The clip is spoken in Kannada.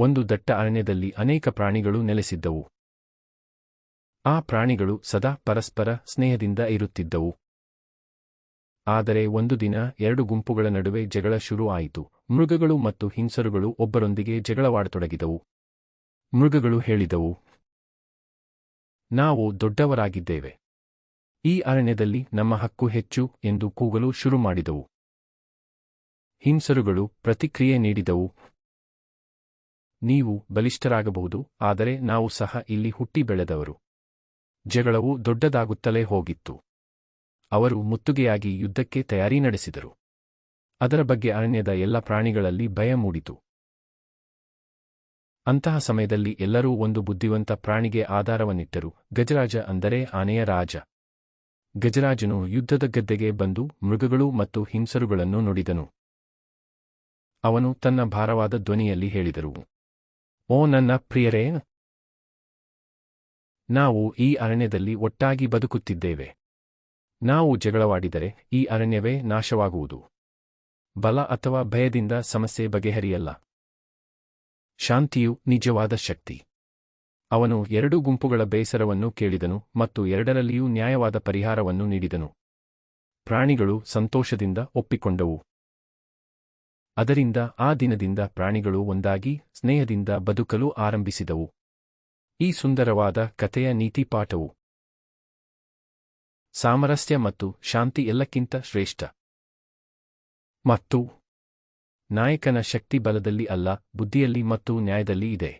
ಒಂದು ದಟ್ಟ ಅರಣ್ಯದಲ್ಲಿ ಅನೇಕ ಪ್ರಾಣಿಗಳು ನೆಲೆಸಿದ್ದವು. ಆ ಪ್ರಾಣಿಗಳು ಸದಾ ಪರಸ್ಪರ ಸ್ನೇಹದಿಂದ ಇರುತ್ತಿದ್ದವು. ಆದರೆ ಒಂದು ದಿನ ಎರಡು ಗುಂಪುಗಳ ನಡುವೆ ಜಗಳ ಶುರು ಆಯಿತು. ಮೃಗಗಳು ಮತ್ತು ಹಿಂಸರುಗಳು ಒಬ್ಬರೊಂದಿಗೆ ಜಗಳವಾಡತೊಡಗಿದವು. ಮೃಗಗಳು ಹೇಳಿದವು, ನಾವು ದೊಡ್ಡವರಾಗಿದ್ದೇವೆ. ಈ ಅರಣ್ಯದಲ್ಲಿ ನಮ್ಮ ಹಕ್ಕು ಹೆಚ್ಚು ಎಂದು ಕೂಗಲು ಶುರು ಮಾಡಿದವು. ಹಿಂಸರುಗಳು ಪ್ರತಿಕ್ರಿಯೆ ನೀಡಿದವು. ನೀವು ಬಲಿಷ್ಠರಾಗಬಹುದು, ಆದರೆ ನಾವು ಸಹ ಇಲ್ಲಿ ಹುಟ್ಟಿ ಬೆಳೆದವರು. ಜಗಳವು ದೊಡ್ಡದಾಗುತ್ತಲೇ ಹೋಗಿತ್ತು. ಅವರು ಮುತ್ತುಗೆಯಾಗಿ ಯುದ್ಧಕ್ಕೆ ತಯಾರಿ ನಡೆಸಿದರು. ಅದರ ಬಗ್ಗೆ ಅರಣ್ಯದ ಎಲ್ಲ ಪ್ರಾಣಿಗಳಲ್ಲಿ ಭಯ ಮೂಡಿತು. ಅಂತಹ ಸಮಯದಲ್ಲಿ ಎಲ್ಲರೂ ಒಂದು ಬುದ್ಧಿವಂತ ಪ್ರಾಣಿಗೆ ಆಧಾರವನ್ನಿಟ್ಟರು. ಗಜರಾಜ ಅಂದರೆ ಆನೆಯ ರಾಜ. ಗಜರಾಜನು ಯುದ್ಧದ ಗದ್ದೆಗೆ ಬಂದು ಮೃಗಗಳು ಮತ್ತು ಹಿಂಸರುಗಳನ್ನು ನುಡಿದನು. ಅವನು ತನ್ನ ಭಾರವಾದ ಧ್ವನಿಯಲ್ಲಿ ಹೇಳಿದರು ಓ ನನ್ನ ಪ್ರಿಯರೇ, ನಾವು ಈ ಅರಣ್ಯದಲ್ಲಿ ಒಟ್ಟಾಗಿ ಬದುಕುತ್ತಿದ್ದೇವೆ. ನಾವು ಜಗಳವಾಡಿದರೆ ಈ ಅರಣ್ಯವೇ ನಾಶವಾಗುವುದು. ಬಲ ಅಥವಾ ಭಯದಿಂದ ಸಮಸ್ಯೆ ಬಗೆಹರಿಯಲ್ಲ. ಶಾಂತಿಯು ನಿಜವಾದ ಶಕ್ತಿ. ಅವನು ಎರಡು ಗುಂಪುಗಳ ಬೇಸರವನ್ನು ಕೇಳಿದನು ಮತ್ತು ಎರಡರಲ್ಲಿಯೂ ನ್ಯಾಯವಾದ ಪರಿಹಾರವನ್ನು ನೀಡಿದನು. ಪ್ರಾಣಿಗಳು ಸಂತೋಷದಿಂದ ಒಪ್ಪಿಕೊಂಡವು. ಅದರಿಂದ ಆ ದಿನದಿಂದ ಪ್ರಾಣಿಗಳು ಒಂದಾಗಿ ಸ್ನೇಹದಿಂದ ಬದುಕಲು ಆರಂಭಿಸಿದವು. ಈ ಸುಂದರವಾದ ಕಥೆಯ ನೀತಿಪಾಠವು ಸಾಮರಸ್ಯ ಮತ್ತು ಶಾಂತಿ ಎಲ್ಲಕ್ಕಿಂತ ಶ್ರೇಷ್ಠ. ಮತ್ತು ನಾಯಕನ ಶಕ್ತಿ ಬಲದಲ್ಲಿ ಅಲ್ಲ, ಬುದ್ಧಿಯಲ್ಲಿ ಮತ್ತು ನ್ಯಾಯದಲ್ಲಿ ಇದೆ.